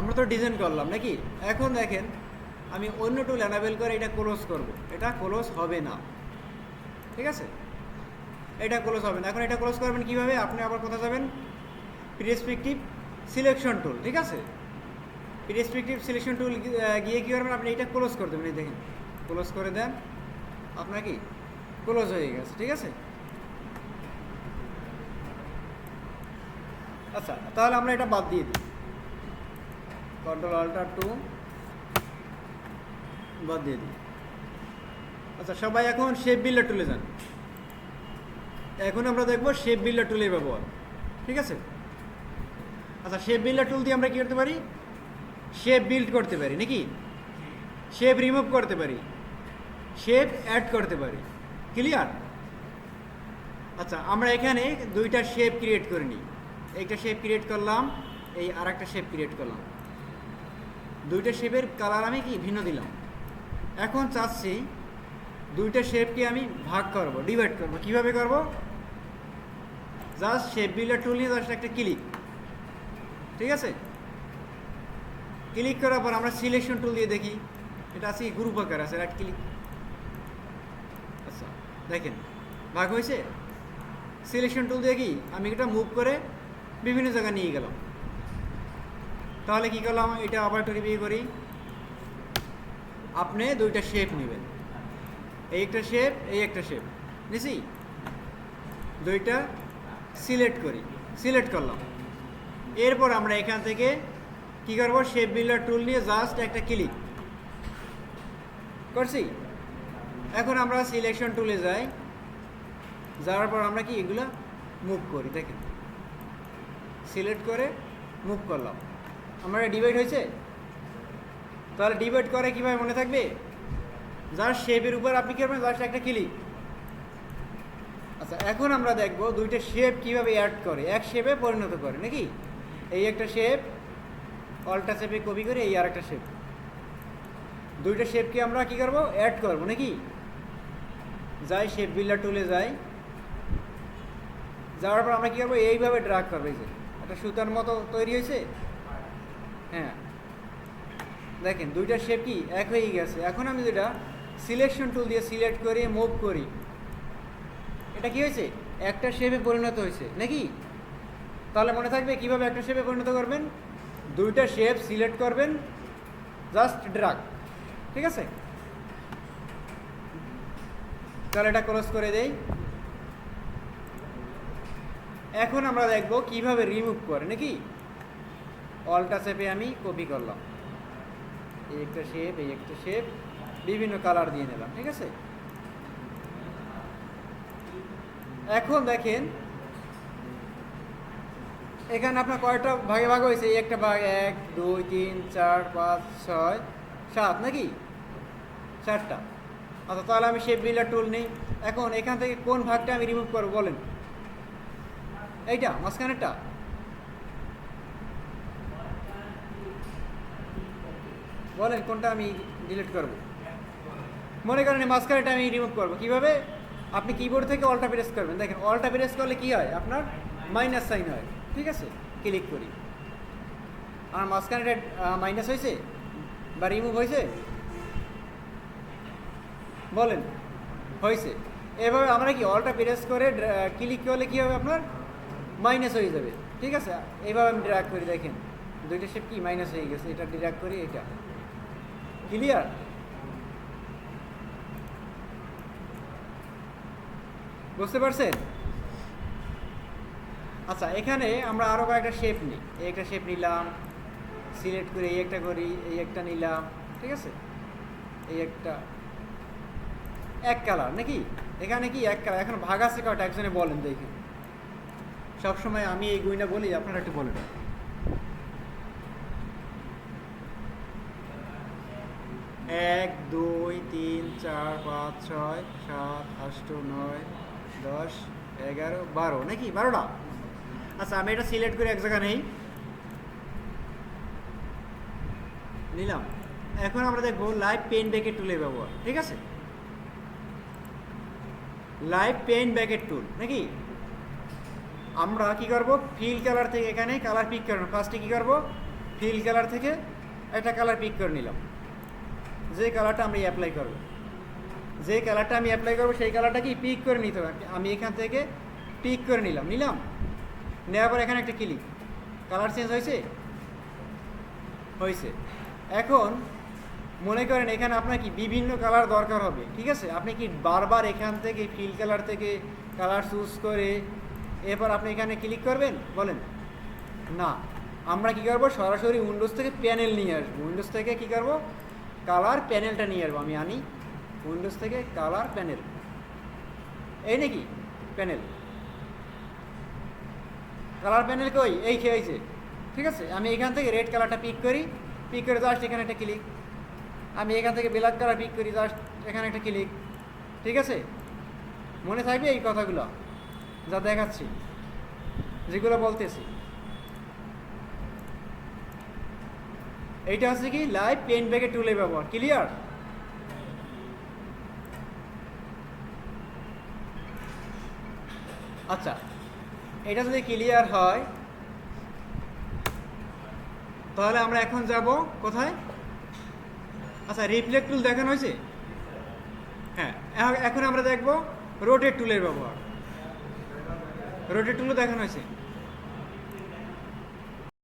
আমরা তো ডিজাইন করলাম, নাকি? এখন দেখেন, আমি অন্য টুল অ্যানাবেল করে এটা ক্লোজ করব। এটা ক্লোজ হবে না। ঠিক আছে? এটা ক্লোজ হবে না। এখন এটা ক্লোজ করবেন কীভাবে? আপনি আবার কোথায় যাবেন? প্রেসপেক্টিভ সিলেকশন টুল ঠিক আছে? প্রেসপেক্টিভ সিলেকশন টুল গিয়ে কী করবেন? আপনি এটা ক্লোজ করে দেবেন। এই দেখেন ক্লোজ করে দেন। আপনার কি? ক্লোজ হয়ে গেছে, ঠিক আছে? আচ্ছা তাহলে আমরা এটা বাদ দিয়ে দিই। কন্ট্রোল আল্টার টু বাদ দিয়ে দিই। আচ্ছা সবাই এখন শেপ বিল্ডার টুলে যান। এখন আমরা দেখব শেপ বিল্ডার টুলের ব্যবহার, ঠিক আছে? আচ্ছা শেপ বিল্ডার টুল দিয়ে আমরা কী করতে পারি? শেপ বিল্ড করতে পারি, নাকি? শেপ রিমুভ করতে পারি শেপ অ্যাড করতে পারি ক্লিয়ার আচ্ছা আমরা এখানে দুইটা শেপ ক্রিয়েট করে নিই। একটা শেপ ক্রিয়েট করলাম, এই আর একটা শেপ ক্রিয়েট করলাম। দুইটা শেপের কালার আমি কি ভিন্ন দিলাম? এখন চাচ্ছি দুইটা শেপকে আমি ভাগ করব ডিভাইড করব। কীভাবে করব? জাস্ট শেপ বিল্ডার টুল নিয়ে জাস্ট একটা ক্লিক ঠিক আছে? ক্লিক করার পর আমরা সিলেকশন টুল দিয়ে দেখি। এটা আছে গ্রুপ আকার আছে রাইট ক্লিক আচ্ছা দেখেন, ভাগ হয়েছে? সিলেকশন টুল দিয়ে কি? আমি এটা মুভ করে বিভিন্ন জায়গায় নিয়ে গেলাম। তাহলে কি করলাম? এটা আবার একটু রিভিউ করি। আপনি দুইটা শেপ নেবেন। এই একটা শেপ এই একটা শেপ নিছি দুইটা সিলেক্ট করি। সিলেক্ট করলাম। এরপর আমরা এখান থেকে কি করব? শেপ বিল্ডার টুল নিয়ে জাস্ট একটা ক্লিক করছি? এখন আমরা সিলেকশন টুলে যাই। যাওয়ার পর আমরা কি এগুলো মুভ করি, দেখেন। সিলেক্ট করে মুভ করলাম। আমরা ডিভাইড হয়েছে? তাহলে ডিভাইড করে কীভাবে মনে থাকবে? যার শেপের উপর আপনি কী করবেন? জাস্ট একটা ক্লিক আচ্ছা এখন আমরা দেখব দুইটা শেপ কীভাবে অ্যাড করে। এক শেপে পরিণত করে, নাকি? এই একটা শেপ অল্টা শেপে কপি করে এই আর একটা শেপ দুইটা শেপকে আমরা কি করব? অ্যাড করব, নাকি? যাই শেপ বিল্ডার টুলে যাই। যাওয়ার পর আমরা কী করব? এইভাবে ড্রাগ করব, এই যে। একটা সুতার মতো তৈরি হয়েছে। হ্যাঁ। দেখেন, দুইটা শেপ কি এক হয়ে গেছে। এখন আমি যেটা সিলেকশন টুল দিয়ে সিলেক্ট করে মুভ করি। এটা কি হয়েছে? একটা শেপে পরিণত হয়েছে। নাকি? তাহলে মনে থাকবে কীভাবে একটা শেপে পরিণত করবেন? দুইটা শেপ সিলেক্ট করবেন জাস্ট ড্রাগ ঠিক আছে? তাহলে এটা ক্লোজ করে দেই। এখন আমরা দেখব কীভাবে রিমুভ করে, নাকি? অলটা শেপে আমি কপি করলাম। এই একটা শেপ, এই একটা শেপ, বিভিন্ন কালার দিয়ে নিলাম, ঠিক আছে? এখন দেখেন, এখানে আপনার কয়টা ভাগে ভাগ হয়েছে? একটা ভাগ এক, দুই, তিন, চার, পাঁচ, ছয়, সাত, নাকি? চারটা। আচ্ছা তাহলে আমি শেপ বিল্ডার টুল নেই। এখন এখান থেকে কোন ভাগটা আমি রিমুভ করব বলেন? এইটা, মাঝখানেরটা? বলেন কোনটা আমি ডিলিট করব? মনে করেন মাঝখানেটা আমি রিমুভ করব। কীভাবে? আপনি কিবোর্ড থেকে অলটা প্রেস করবেন। দেখেন অলটা প্রেস করলে কি হয়? আপনার মাইনাস সাইন হয়। ঠিক আছে? ক্লিক করি। আমার মাঝখানেটা মাইনাস হয়েছে? বা রিমুভ হয়েছে? বলেন, হয়েছে। এভাবে আমরা কি অলটা প্রেস করে ক্লিক করলে কী হবে আপনার? মাইনাস হয়ে যাবে। ঠিক আছে? এইভাবে আমি ড্র্যাগ করি, দেখেন। দুইটা শেপ কি? মাইনাস হয়ে গেছে। এটা ড্র্যাগ করি, এটা। ক্লিয়ার বুঝতে পারছেন? আচ্ছা এখানে আমরা আরও কয়েকটা শেপ নিই। এই একটা শেপ নিলাম সিলেক্ট করে এই একটা করি, এই একটা নিলাম, ঠিক আছে? এই একটা, এক কালার নাকি? এখানে কি এক কালার এখন ভাগ আছে কয়টা? একজনে বলেন দেখি। সবসময় আমি এই গুইনা বলি, আপনারা একটু বলেন এক, দুই, তিন, চার, পাঁচ, ছয়, সাত, আষ্ট, নয়, দশ, এগারো, বারো, নাকি? বারোটা? আচ্ছা আমি এটা সিলেক্ট করে এক জায়গা নেই। নিলাম। এখন আমরা দেখব লাইভ পেন ব্যাকেট টুলের ব্যবহার, ঠিক আছে? লাইভ পেন ব্যাকেট টুল নাকি? আমরা কি করব? ফিল কালার থেকে এখানে কালার পিক করব ফার্স্টে কি করব? ফিল কালার থেকে একটা কালার পিক করে নিলাম। যে কালারটা আমি অ্যাপ্লাই করব। যে কালারটা আমি অ্যাপ্লাই করব, সেই কালারটা কি পিক করে নিতে হবে। আমি এখান থেকে পিক করে নিলাম। নিলাম? নেওয়ার পর এখানে একটা ক্লিক কালার চেঞ্জ হয়েছে? হয়েছে। এখন মনে করেন এখানে আপনার কি বিভিন্ন কালার দরকার হবে, ঠিক আছে? আপনি কি বারবার এখান থেকে ফিল কালার থেকে কালার চুজ করে এরপর আপনি এখানে ক্লিক করবেন? বলেন। না। আমরা কি করব? সরাসরি উইন্ডোজ থেকে প্যানেল নিয়ে আসব। উইন্ডোজ থেকে কি করব? কালার প্যানেলটা নিয়ে আসব আমি, আনি উইন্ডোজ থেকে কালার প্যানেল। এই নাকি প্যানেল? কালার প্যানেল কই? এই খেয়েছে ঠিক আছে? আমি এখান থেকে রেড কালারটা পিক করি। পিক করে জাস্ট এখানে একটা ক্লিক আমি এখান থেকে ব্ল্যাক কালার পিক করি জাস্ট এখানে একটা ক্লিক ঠিক আছে? মনে থাকবে এই কথাগুলো যা দেখাচ্ছি, যেগুলো বলতেছি। এইটা হচ্ছে কি লাইভ পেন ব্যাগে টুলে ব্যবহার ক্লিয়ার আচ্ছা এটা যদি ক্লিয়ার হয়, তাহলে আমরা এখন যাব কোথায়? আচ্ছা রিফ্লেক্ট টুল দেখানো হয়েছে? হ্যাঁ এখন আমরা দেখব রোটেট টুলের ব্যবহার। রোটেট টুলও দেখানো হয়েছে।